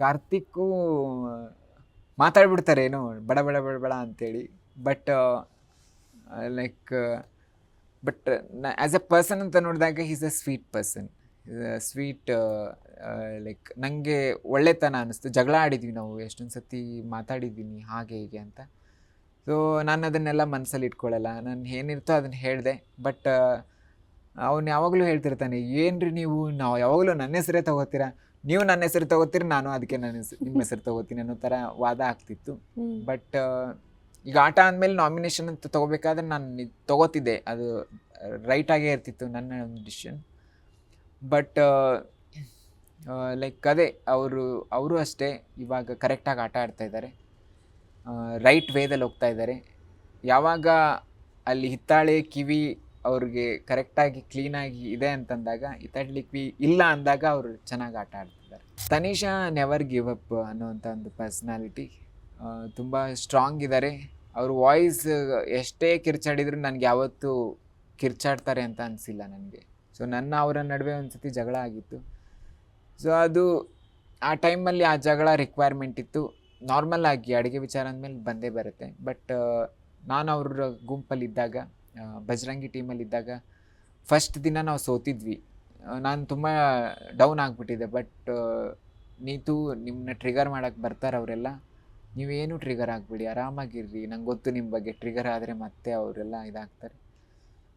ಕಾರ್ತಿಕ್ಕು ಮಾತಾಡ್ಬಿಡ್ತಾರೆ ಏನೋ, ಬಡ ಬಡ ಬಡ ಬಡ ಅಂತೇಳಿ. But like but as a person ಅಂತ ನೋಡಿದಾಗ is a sweet person sweet like ನನಗೆ ಒಳ್ಳೆತನ ಅನ್ನಿಸ್ತು ಜಗಳ ಆಡಿದ್ವಿ ನಾವು ಎಷ್ಟೊಂದು ಸತಿ ಮಾತಾಡಿದ್ದೀನಿ, ಹಾಗೆ, ಹೀಗೆ ಅಂತ. ಸೊ ನಾನು ಅದನ್ನೆಲ್ಲ ಮನಸ್ಸಲ್ಲಿ ಇಟ್ಕೊಳ್ಳಲ್ಲ. ನಾನು ಏನಿರ್ತೋ ಅದನ್ನು ಹೇಳಿದೆ. ಬಟ್ ಅವನು ಯಾವಾಗಲೂ ಹೇಳ್ತಿರ್ತಾನೆ, ಏನ್ರಿ ನೀವು, ನಾವು ಯಾವಾಗಲೂ ನನ್ನ ಹೆಸರೇ ತಗೋತೀರಾ? ನೀವು ನನ್ನ ಹೆಸರು ತಗೋತೀರಿ ನಾನು ಅದಕ್ಕೆ ನನ್ನ ಹೆಸರು ನಿಮ್ಮ ಹೆಸರು ತಗೋತೀನಿ ಅನ್ನೋ ಥರ ವಾದ ಆಗ್ತಿತ್ತು. ಬಟ್ ಈಗ ಆಟ ಅಂದಮೇಲೆ ನಾಮಿನೇಷನ್ ಅಂತ ತಗೋಬೇಕಾದ್ರೆ ನಾನು ತಗೋತಿದ್ದೆ. ಅದು ರೈಟ್ ಆಗೇ ಇರ್ತಿತ್ತು ನನ್ನ ಒಂದು ಡಿಸಿಷನ್ ಬಟ್ ಲೈಕ್ ಅದೇ ಅವರು ಅವರು ಅಷ್ಟೇ ಇವಾಗ ಕರೆಕ್ಟಾಗಿ ಆಟ ಆಡ್ತಾ ಇದ್ದಾರೆ. ರೈಟ್ ವೇದಲ್ಲಿ ಹೋಗ್ತಾ ಇದ್ದಾರೆ. ಯಾವಾಗ ಅಲ್ಲಿ ಹಿತ್ತಾಳೆ ಕಿವಿ ಅವ್ರಿಗೆ ಕರೆಕ್ಟಾಗಿ ಕ್ಲೀನಾಗಿ ಇದೆ ಅಂತಂದಾಗ ಇತಾಡ್ಲಿಕ್ಕೆ ಇಲ್ಲ ಅಂದಾಗ ಅವರು ಚೆನ್ನಾಗಿ ಆಟ ಆಡ್ತಿದ್ದಾರೆ. ತನಿಷಾ ನೆವರ್ ಗಿವ್ ಅಪ್ ಅನ್ನೋವಂಥ ಒಂದು ಪರ್ಸ್ನಾಲಿಟಿ ತುಂಬ ಸ್ಟ್ರಾಂಗ್ ಇದ್ದಾರೆ ಅವ್ರ ವಾಯ್ಸ್ ಎಷ್ಟೇ ಕಿರ್ಚಾಡಿದ್ರು ನನಗೆ ಯಾವತ್ತೂ ಕಿರ್ಚಾಡ್ತಾರೆ ಅಂತ ಅನಿಸಿಲ್ಲ ನನಗೆ. ಸೊ ನನ್ನ ಅವರ ನಡುವೆ ಒಂದು ಸತಿ ಜಗಳ ಆಗಿತ್ತು. ಸೊ ಅದು ಆ ಟೈಮಲ್ಲಿ ಆ ಜಗಳ ರಿಕ್ವೈರ್ಮೆಂಟ್ ಇತ್ತು. ನಾರ್ಮಲ್ ಆಗಿ ಅಡುಗೆ ವಿಚಾರ ಅಂದಮೇಲೆ ಬಂದೇ ಬರುತ್ತೆ. ಬಟ್ ನಾನು ಅವ್ರ ಗುಂಪಲ್ಲಿದ್ದಾಗ ಬಜರಂಗಿ ಟೀಮಲ್ಲಿದ್ದಾಗ ಫಸ್ಟ್ ದಿನ ನಾವು ಸೋತಿದ್ವಿ. ನಾನು ತುಂಬ ಡೌನ್ ಆಗಿಬಿಟ್ಟಿದ್ದೆ ಬಟ್ ನೀತು ನಿಮ್ಮನ್ನ ಟ್ರಿಗರ್ ಮಾಡೋಕ್ಕೆ ಬರ್ತಾರೆ ಅವರೆಲ್ಲ. ನೀವೇನು ಟ್ರಿಗರ್ ಆಗಿಬಿಡಿ ಆರಾಮಾಗಿರ್ರಿ. ನಂಗೆ ಗೊತ್ತು ನಿಮ್ಮ ಬಗ್ಗೆ ಟ್ರಿಗರ್ ಆದರೆ ಮತ್ತೆ ಅವರೆಲ್ಲ ಇದಾಗ್ತಾರೆ.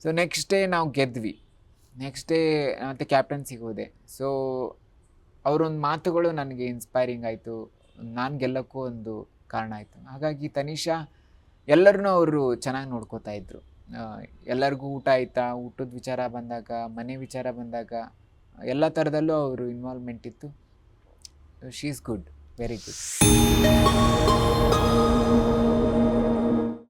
ಸೊ ನೆಕ್ಸ್ಟ್ ಡೇ ನಾವು ಗೆದ್ವಿ. ನೆಕ್ಸ್ಟ್ ಡೇ ಮತ್ತೆ ಕ್ಯಾಪ್ಟನ್ಸಿಗೆ ಹೋದೆ. ಸೊ ಅವರೊಂದು ಮಾತುಗಳು ನನಗೆ ಇನ್ಸ್ಪೈರಿಂಗ್ ಆಯಿತು. ನಾನು ಗೆಲ್ಲೋಕ್ಕೂ ಒಂದು ಕಾರಣ ಆಯಿತು. ಹಾಗಾಗಿ ತನಿಷಾ ಎಲ್ಲರನ್ನೂ ಅವರು ಚೆನ್ನಾಗಿ ನೋಡ್ಕೋತಾ ಇದ್ರು. ಆ, ಎಲ್ಲರಿಗೂ ಊಟ ಆಯ್ತಾ? ಊಟದ ವಿಚಾರ ಬಂದಾಗ, ಮನೆ ವಿಚಾರ ಬಂದಾಗ, ಎಲ್ಲ ಥರದಲ್ಲೂ ಅವರು ಇನ್ವಾಲ್ವ್ಮೆಂಟ್ ಇತ್ತು. She is good very good